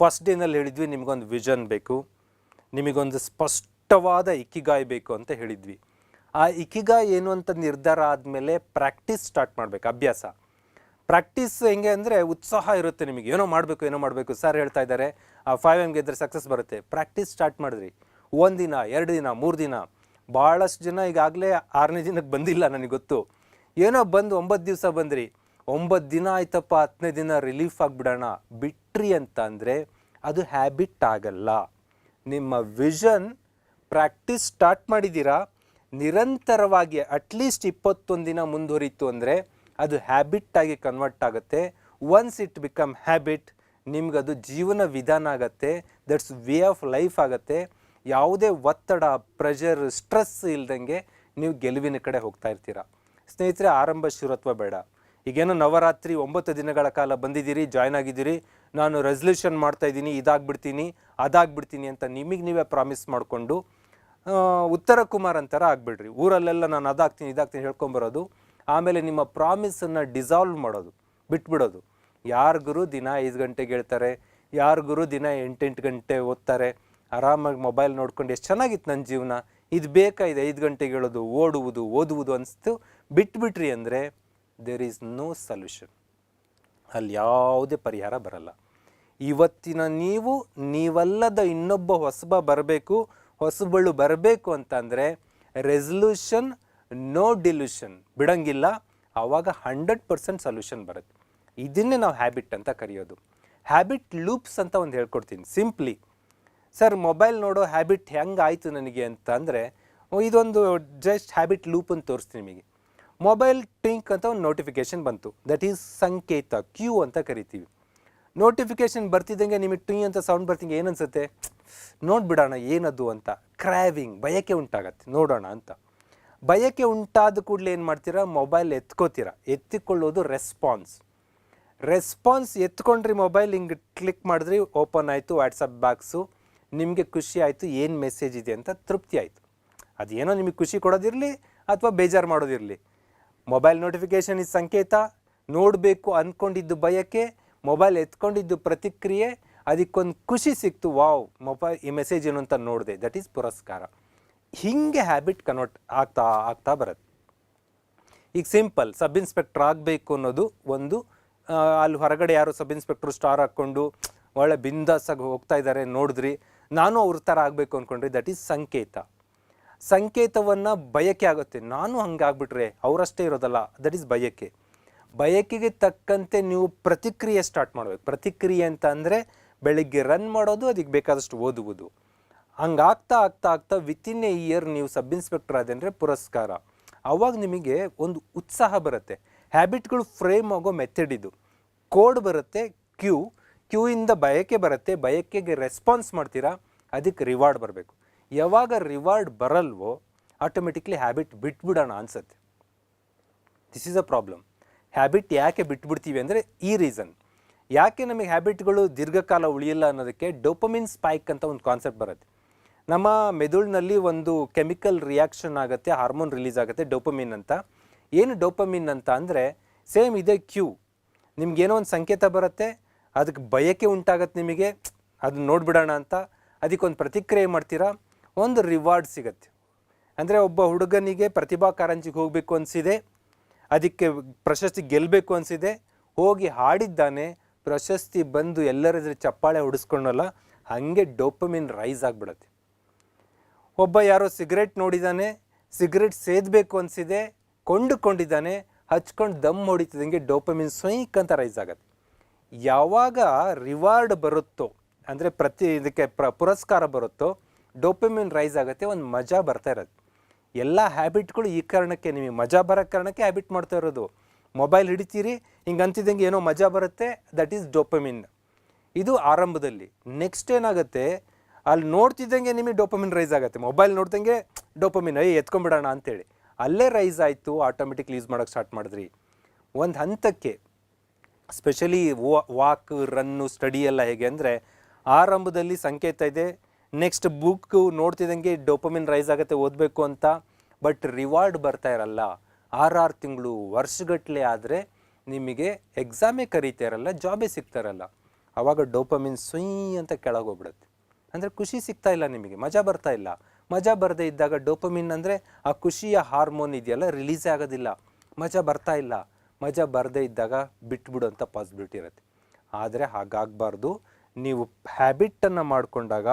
First ಡೇನಲ್ಲಿ ಹೇಳಿದ್ವಿ, ನಿಮಗೊಂದು vision ಬೇಕು, ನಿಮಗೊಂದು ಸ್ಪಷ್ಟವಾದ ಇಕ್ಕಿಗಾಯ್ ಬೇಕು ಅಂತ ಹೇಳಿದ್ವಿ. ಆ ಇಕ್ಕಿಗಾಯಿ ಏನು ಅಂತ ನಿರ್ಧಾರ ಆದಮೇಲೆ ಪ್ರಾಕ್ಟೀಸ್ ಸ್ಟಾರ್ಟ್ ಮಾಡಬೇಕು, ಅಭ್ಯಾಸ. ಪ್ರಾಕ್ಟೀಸ್ ಹೆಂಗೆ ಅಂದರೆ ಉತ್ಸಾಹ ಇರುತ್ತೆ ನಿಮಗೆ. ಏನೋ ಮಾಡಬೇಕು ಏನೋ ಮಾಡಬೇಕು. ಸರ್ ಹೇಳ್ತಾ ಇದ್ದಾರೆ ಫೈವ್ ಎಂ ಗೆದ್ದರೆ ಸಕ್ಸಸ್ ಬರುತ್ತೆ. ಪ್ರಾಕ್ಟೀಸ್ ಸ್ಟಾರ್ಟ್ ಮಾಡಿದ್ರಿ. ಒಂದಿನ ಎರಡು ದಿನ, ಮೂರು ದಿನ. ಭಾಳಷ್ಟು ಜನ ಈಗಾಗಲೇ ಆರನೇ ದಿನಕ್ಕೆ ಬಂದಿಲ್ಲ ನನಗೆ ಗೊತ್ತು. ಏನೋ ಬಂದು ಒಂಬತ್ತು ದಿವಸ ಬಂದ್ರಿ. ಒಂಬತ್ತು ದಿನ ಆಯ್ತಪ್ಪ ಹತ್ತನೇ ದಿನ ರಿಲೀಫ್ ಆಗಿಬಿಡೋಣ. ಬಿಟ್ರಿ ಅಂತ ಅಂದರೆ ಅದು ಹ್ಯಾಬಿಟ್ ಆಗಲ್ಲ. ನಿಮ್ಮ ವಿಷನ್ ಪ್ರಾಕ್ಟೀಸ್ ಸ್ಟಾರ್ಟ್ ಮಾಡಿದ್ದೀರಾ? ನಿರಂತರವಾಗಿ ಅಟ್ಲೀಸ್ಟ್ ಇಪ್ಪತ್ತೊಂದು ದಿನ ಮುಂದುವರಿತು ಅಂದರೆ ಅದು ಹ್ಯಾಬಿಟ್ ಆಗಿ ಕನ್ವರ್ಟ್ ಆಗುತ್ತೆ. ಒನ್ಸ್ ಇಟ್ ಬಿಕಮ್ ಹ್ಯಾಬಿಟ್ ನಿಮ್ಗದು ಜೀವನ ವಿಧಾನ ಆಗತ್ತೆ. ದಟ್ಸ್ ವೇ ಆಫ್ ಲೈಫ್ ಆಗತ್ತೆ. ಯಾವುದೇ ಒತ್ತಡ ಪ್ರೆಷರ್ ಸ್ಟ್ರೆಸ್ ಇಲ್ದಂಗೆ ನೀವು ಗೆಲುವಿನ ಕಡೆ ಹೋಗ್ತಾ ಇರ್ತೀರ. ಸ್ನೇಹಿತರೆ, ಆರಂಭ ಶುರತ್ವ ಬೇಡ. ಈಗೇನೋ ನವರಾತ್ರಿ ಒಂಬತ್ತು ದಿನಗಳ ಕಾಲ ಬಂದಿದ್ದೀರಿ ಜಾಯ್ನ್ ಆಗಿದ್ದೀರಿ. ನಾನು ರೆಸಲ್ಯೂಷನ್ ಮಾಡ್ತಾ ಇದ್ದೀನಿ, ಇದಾಗ್ಬಿಡ್ತೀನಿ, ಅದಾಗ್ಬಿಡ್ತೀನಿ ಅಂತ ನಿಮಗೆ ನೀವೇ ಪ್ರಾಮಿಸ್ ಮಾಡಿಕೊಂಡು ಉತ್ತರ ಕುಮಾರ್ ಅಂತಾರ ಆಗ್ಬಿಡ್ರಿ. ಊರಲ್ಲೆಲ್ಲ ನಾನು ಅದಾಗ್ತೀನಿ, ಇದಾಗ್ತೀನಿ ಹೇಳ್ಕೊಂಬರೋದು. ಆಮೇಲೆ ನಿಮ್ಮ ಪ್ರಾಮಿಸನ್ನು ಡಿಸಾಲ್ವ್ ಮಾಡೋದು, ಬಿಟ್ಬಿಡೋದು. ಯಾರಿಗೂ ದಿನ ಐದು ಗಂಟೆಗೆ ಹೇಳ್ತಾರೆ ಯಾರಿಗೂ ದಿನ ಎಂಟೆಂಟು ಗಂಟೆ ಓದ್ತಾರೆ. ಆರಾಮಾಗಿ ಮೊಬೈಲ್ ನೋಡ್ಕೊಂಡು ಎಷ್ಟು ಚೆನ್ನಾಗಿತ್ತು ನನ್ನ ಜೀವನ. ಇದು ಬೇಕಾಗಿದೆ ಐದು ಗಂಟೆಗೆ ಹೇಳೋದು, ಓಡುವುದು, ಓದುವುದು ಅನಿಸ್ತು. ಬಿಟ್ಬಿಟ್ರಿ ಅಂದರೆ ದೇರ್ ಈಸ್ ನೋ ಸೊಲ್ಯೂಷನ್ ಅಲ್ಲಿ ಯಾವುದೇ ಪರಿಹಾರ ಬರಲ್ಲ. ಇವತ್ತಿನ ನೀವು, ನೀವಲ್ಲದ ಇನ್ನೊಬ್ಬ ಹೊಸಬ ಬರಬೇಕು, ಹೊಸಬಳು ಬರಬೇಕು ಅಂತಂದರೆ ರೆಸಲ್ಯೂಷನ್ ನೋ ಡಿಲ್ಯೂಷನ್ ಬಿಡಂಗಿಲ್ಲ. ಆವಾಗ ಹಂಡ್ರೆಡ್ ಪರ್ಸೆಂಟ್ ಸೊಲ್ಯೂಷನ್ ಬರುತ್ತೆ. ಇದನ್ನೇ ನಾವು ಹ್ಯಾಬಿಟ್ ಅಂತ ಕರೆಯೋದು. ಹ್ಯಾಬಿಟ್ ಲೂಪ್ಸ್ ಅಂತ ಒಂದು ಹೇಳ್ಕೊಡ್ತೀನಿ. ಸಿಂಪ್ಲಿ ಸರ್ ಮೊಬೈಲ್ ನೋಡೋ ಹ್ಯಾಬಿಟ್ ಹೆಂಗೆ ಆಯಿತು ನನಗೆ ಅಂತ ಅಂದರೆ ಇದೊಂದು ಜಸ್ಟ್ ಹ್ಯಾಬಿಟ್ ಲೂಪನ್ನು ತೋರಿಸ್ತೀನಿ ನಿಮಗೆ. ಮೊಬೈಲ್ ಟಿಂಕ್ ಅಂತ ಒಂದು ನೋಟಿಫಿಕೇಶನ್ ಬಂತು. ದಟ್ ಈಸ್ ಸಂಕೇತ ಕ್ಯೂ ಅಂತ ಕರಿತೀವಿ. ನೋಟಿಫಿಕೇಶನ್ ಬರ್ತಿದ್ದಂಗೆ ನಿಮಗೆ ಟಿ ಅಂತ ಸೌಂಡ್ ಬರ್ತಿಂಗೆ ಏನು ಅನಿಸುತ್ತೆ? ನೋಡ್ಬಿಡೋಣ ಏನದು ಅಂತ. ಕ್ರ್ಯಾವಿಂಗ್ ಬಯಕೆ ಉಂಟಾಗತ್ತೆ. ನೋಡೋಣ ಅಂತ. ಬಯಕೆ ಉಂಟಾದ ಕೂಡಲೇ ಏನು ಮಾಡ್ತೀರಾ? ಮೊಬೈಲ್ ಎತ್ಕೋತೀರಾ. ಎತ್ತಿಕೊಳ್ಳೋದು ರೆಸ್ಪಾನ್ಸ್ ರೆಸ್ಪಾನ್ಸ್ ಎತ್ಕೊಂಡ್ರಿ ಮೊಬೈಲ್ ಹಿಂಗೆ ಕ್ಲಿಕ್ ಮಾಡಿದ್ರಿ ಓಪನ್ ಆಯಿತು ವಾಟ್ಸಪ್ ಬಾಕ್ಸು ನಿಮಗೆ ಖುಷಿ ಆಯಿತು, ಏನು ಮೆಸೇಜ್ ಇದೆ ಅಂತ ತೃಪ್ತಿ ಆಯಿತು. ಅದೇನೋ ನಿಮಗೆ ಖುಷಿ ಕೊಡೋದಿರಲಿ, ಅಥವಾ ಬೇಜಾರು ಮಾಡೋದಿರಲಿ. ಮೊಬೈಲ್ ನೋಟಿಫಿಕೇಶನ್ ಇದು ಸಂಕೇತ. ನೋಡಬೇಕು ಅಂದ್ಕೊಂಡಿದ್ದು ಬಯಕೆ ಮೊಬೈಲ್ ಎತ್ಕೊಂಡಿದ್ದು ಪ್ರತಿಕ್ರಿಯೆ, ಅದಕ್ಕೊಂದು ಖುಷಿ ಸಿಕ್ತು, ವಾವ್ ಮೊಬೈಲ್ ಈ ಮೆಸೇಜ್ ಏನು ಅಂತ ನೋಡಿದೆ. ದಟ್ ಈಸ್ ಪುರಸ್ಕಾರ. ಹೀಗೆ ಹ್ಯಾಬಿಟ್ ಕನ್ವರ್ಟ್ ಆಗ್ತಾ ಆಗ್ತಾ ಬರುತ್ತೆ. ಈಗ ಸಿಂಪಲ್ ಸಬ್ ಇನ್ಸ್ಪೆಕ್ಟರ್ ಆಗಬೇಕು ಅನ್ನೋದು ಒಂದು ಅಲ್ಲಿ ಹೊರಗಡೆ ಯಾರು ಸಬ್ ಇನ್ಸ್ಪೆಕ್ಟ್ರು ಸ್ಟಾರ್ ಹಾಕ್ಕೊಂಡು, ಒಳ್ಳೆ ಬಿಂದಾಸಾಗಿ ಹೋಗ್ತಾ ಇದ್ದಾರೆ ನೋಡಿದ್ರಿ. ನಾನು ಅವ್ರ ಥರ ಆಗಬೇಕು ಅಂದ್ಕೊಂಡ್ರಿ ದಟ್ ಈಸ್ ಸಂಕೇತ. ಸಂಕೇತವನ್ನು ಬಯಕೆ ಆಗುತ್ತೆ. ನಾನು ಹಂಗೆ ಆಗ್ಬಿಟ್ರೆ ಅವರಷ್ಟೇ ಇರೋದಲ್ಲ ದಟ್ ಈಸ್ ಬಯಕೆ. ಬಯಕೆಗೆ ತಕ್ಕಂತೆ ನೀವು ಪ್ರತಿಕ್ರಿಯೆ ಸ್ಟಾರ್ಟ್ ಮಾಡಬೇಕು. ಪ್ರತಿಕ್ರಿಯೆ ಅಂತ ಅಂದರೆ ಬೆಳಿಗ್ಗೆ ರನ್ ಮಾಡೋದು ಅದಕ್ಕೆ ಬೇಕಾದಷ್ಟು ಓದುವುದು. ಹಂಗಾಗ್ತಾ ಆಗ್ತಾ ಆಗ್ತಾ ವಿತಿನ್ ಎ ಇಯರ್ ನೀವು ಸಬ್ ಇನ್ಸ್ಪೆಕ್ಟರ್ ಆದರೆ ಪುರಸ್ಕಾರ. ಅವಾಗ ನಿಮಗೆ ಒಂದು ಉತ್ಸಾಹ ಬರುತ್ತೆ. ಹ್ಯಾಬಿಟ್ಗಳು ಫ್ರೇಮ್ ಆಗೋ ಮೆಥಡ್ ಇದು. ಕೋಡ್ ಬರುತ್ತೆ ಕ್ಯೂ ಕ್ಯೂ ಇಂದ ಬಯಕೆ ಬರುತ್ತೆ. ಬಯಕೆಗೆ ರೆಸ್ಪಾನ್ಸ್ ಮಾಡ್ತೀರಾ, ಅದಕ್ಕೆ ರಿವಾರ್ಡ್ ಬರಬೇಕು. ಯಾವಾಗ ರಿವಾರ್ಡ್ ಬರಲ್ವೋ ಆಟೋಮೆಟಿಕ್ಲಿ ಹ್ಯಾಬಿಟ್ ಬಿಟ್ಬಿಡೋಣ ಅನ್ಸುತ್ತೆ. This is a problem habit ಯಾಕೆ ಬಿಟ್ಬಿಡ್ತೀವಿ ಅಂದರೆ ಈ ರೀಸನ್ ಯಾಕೆ ನಮಗೆ ಹ್ಯಾಬಿಟ್ಗಳು ದೀರ್ಘಕಾಲ ಉಳಿಯಲ್ಲ ಅನ್ನೋದಕ್ಕೆ ಡೋಪಮಿನ್ ಸ್ಪೈಕ್ ಅಂತ ಒಂದು ಕಾನ್ಸೆಪ್ಟ್ ಬರುತ್ತೆ. ನಮ್ಮ ಮೆದುಳಿನಲ್ಲಿ ಒಂದು ಕೆಮಿಕಲ್ ರಿಯಾಕ್ಷನ್ ಆಗುತ್ತೆ ಹಾರ್ಮೋನ್ ರಿಲೀಸ್ ಆಗುತ್ತೆ ಡೋಪಮಿನ್ ಅಂತ. ಏನು ಡೋಪಮಿನ್ ಅಂತ ಅಂದರೆ ಸೇಮ್ ಇದೆ ಕ್ಯೂ ನಿಮಗೇನೋ ಒಂದು ಸಂಕೇತ ಬರುತ್ತೆ, ಅದಕ್ಕೆ ಬಯಕೆ ಉಂಟಾಗತ್ತೆ ನಿಮಗೆ, ಅದನ್ನ ನೋಡಿಬಿಡೋಣ ಅಂತ. ಅದಕ್ಕೊಂದು ಪ್ರತಿಕ್ರಿಯೆ ಮಾಡ್ತೀರಾ? ಒಂದು ರಿವಾರ್ಡ್ ಸಿಗತ್ತೆ. ಅಂದರೆ ಒಬ್ಬ ಹುಡುಗನಿಗೆ ಪ್ರತಿಭಾ ಕಾರಂಜಿಗೆ ಹೋಗಬೇಕು ಅನಿಸಿದೆ, ಅದಕ್ಕೆ ಪ್ರಶಸ್ತಿ ಗೆಲ್ಲಬೇಕು ಅನಿಸಿದೆ, ಹೋಗಿ ಹಾಡಿದ್ದಾನೆ, ಪ್ರಶಸ್ತಿ ಬಂದು ಎಲ್ಲರ ಚಪ್ಪಾಳೆ ಹೊಡಿಸ್ಕೊಂಡಲ್ಲ, ಹಾಗೆ ಡೋಪಮಿನ್ ರೈಸ್ ಆಗಿಬಿಡತ್ತೆ. ಒಬ್ಬ ಯಾರೋ ಸಿಗರೇಟ್ ನೋಡಿದ್ದಾನೆ ಸಿಗರೇಟ್ ಸೇದಬೇಕು ಅನಿಸಿದೆ, ಕೊಂಡುಕೊಂಡಿದ್ದಾನೆ, ಹಚ್ಕೊಂಡು ದಮ್ ಹೊಡಿತಿದಂಗೆ ಡೋಪಮಿನ್ ಸ್ವೈಕ್ ಅಂತ ರೈಸ್ ಆಗುತ್ತೆ. ಯಾವಾಗ ರಿವಾರ್ಡ್ ಬರುತ್ತೋ, ಅಂದರೆ ಪ್ರತಿ ಇದಕ್ಕೆ ಪ್ರ, ಪುರಸ್ಕಾರ ಬರುತ್ತೋ ಡೋಪಮಿನ್ ರೈಸ್ ಆಗುತ್ತೆ, ಒಂದು ಮಜಾ ಬರ್ತಾ ಇರೋದು ಎಲ್ಲ ಹ್ಯಾಬಿಟ್ಗಳು ಈ ಕಾರಣಕ್ಕೆ ನಿಮಗೆ ಮಜಾ ಬರೋ ಕಾರಣಕ್ಕೆ ಹ್ಯಾಬಿಟ್ ಮಾಡ್ತಾ ಇರೋದು. ಮೊಬೈಲ್ ಹಿಡಿತೀರಿ, ಹಿಂಗೆ ಅಂತಿದ್ದಂಗೆ ಏನೋ ಮಜಾ ಬರುತ್ತೆ ದಟ್ ಈಸ್ ಡೋಪಮಿನ್ ಇದು ಆರಂಭದಲ್ಲಿ. ನೆಕ್ಸ್ಟ್ ಏನಾಗುತ್ತೆ, ಅಲ್ಲಿ ನೋಡ್ತಿದ್ದಂಗೆ ನಿಮಗೆ ಡೋಪಮಿನ್ ರೈಸ್ ಆಗುತ್ತೆ. ಮೊಬೈಲ್ ನೋಡ್ದಂಗೆ ಡೋಪಮಿನ್ ಅಯ್ಯ ಎತ್ಕೊಂಬಿಡೋಣ ಅಂತೇಳಿ. ಅಲ್ಲೇ ರೈಸ್ ಆಯಿತು ಆಟೋಮೆಟಿಕ್ಲಿ ಯೂಸ್ ಮಾಡೋಕ್ಕೆ ಸ್ಟಾರ್ಟ್ ಮಾಡಿದ್ರಿ. ಒಂದು ಹಂತಕ್ಕೆ ಸ್ಪೆಷಲಿ ವಾಕ್ ರನ್ನು ಸ್ಟಡಿ ಎಲ್ಲ ಹೇಗೆ ಅಂದರೆ, ಆರಂಭದಲ್ಲಿ ಸಂಕೇತ ಇದೆ. ನೆಕ್ಸ್ಟ್ ಬುಕ್ ನೋಡ್ತಿದ್ದಂಗೆ ಡೋಪಮಿನ್ ರೈಸ್ ಆಗುತ್ತೆ, ಓದಬೇಕು ಅಂತ. ಬಟ್ ರಿವಾರ್ಡ್ ಬರ್ತಾ ಇರಲ್ಲ. ಆರಾರು ತಿಂಗಳು ವರ್ಷಗಟ್ಟಲೆ ಆದರೆ ನಿಮಗೆ ಎಕ್ಸಾಮೇ ಕರೀತಾ ಇರಲ್ಲ ಜಾಬೇ ಸಿಗ್ತಾ ಇರಲ್ಲ. ಆವಾಗ ಡೋಪಮಿನ್ ಸುಯ್ ಅಂತ ಕೆಳಗೆ ಹೋಗ್ಬಿಡುತ್ತೆ ಅಂದರೆ ಖುಷಿ ಸಿಗ್ತಾ ಇಲ್ಲ ನಿಮಗೆ, ಮಜಾ ಬರ್ತಾ ಇಲ್ಲ. ಮಜಾ ಬರದೇ ಇದ್ದಾಗ ಡೋಪಮಿನ್ ಅಂದರೆ ಆ ಖುಷಿಯ ಹಾರ್ಮೋನ್ ಇದೆಯಲ್ಲ ರಿಲೀಸೇ ಆಗೋದಿಲ್ಲ. ಮಜಾ ಬರ್ತಾ ಇಲ್ಲ. ಮಜಾ ಬರದೇ ಇದ್ದಾಗ ಬಿಟ್ಬಿಡುವಂಥ ಪಾಸಿಬಿಲಿಟಿ ಇರುತ್ತೆ. ಆದರೆ ಹಾಗಾಗಬಾರ್ದು. ನೀವು ಹ್ಯಾಬಿಟನ್ನು ಮಾಡಿಕೊಂಡಾಗ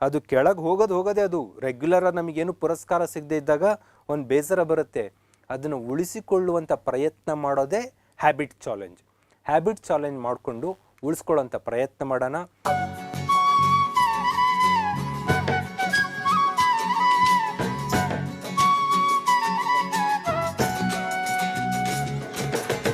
ಅದು ಕೆಳಗೆ ಹೋಗೋದು ಹೋಗೋದೇ ಅದು ರೆಗ್ಯುಲರ್ ನಮಗೇನು ಪುರಸ್ಕಾರ ಸಿಗದೆ ಇದ್ದಾಗ ಒಂದು ಬೇಸರ ಬರುತ್ತೆ. ಅದನ್ನು ಉಳಿಸಿಕೊಳ್ಳುವಂಥ ಪ್ರಯತ್ನ ಮಾಡೋದೇ ಹ್ಯಾಬಿಟ್ ಚಾಲೆಂಜ್ ಹ್ಯಾಬಿಟ್ ಚಾಲೆಂಜ್ ಮಾಡಿಕೊಂಡು ಉಳಿಸ್ಕೊಳ್ಳೋಂಥ ಪ್ರಯತ್ನ ಮಾಡೋಣ.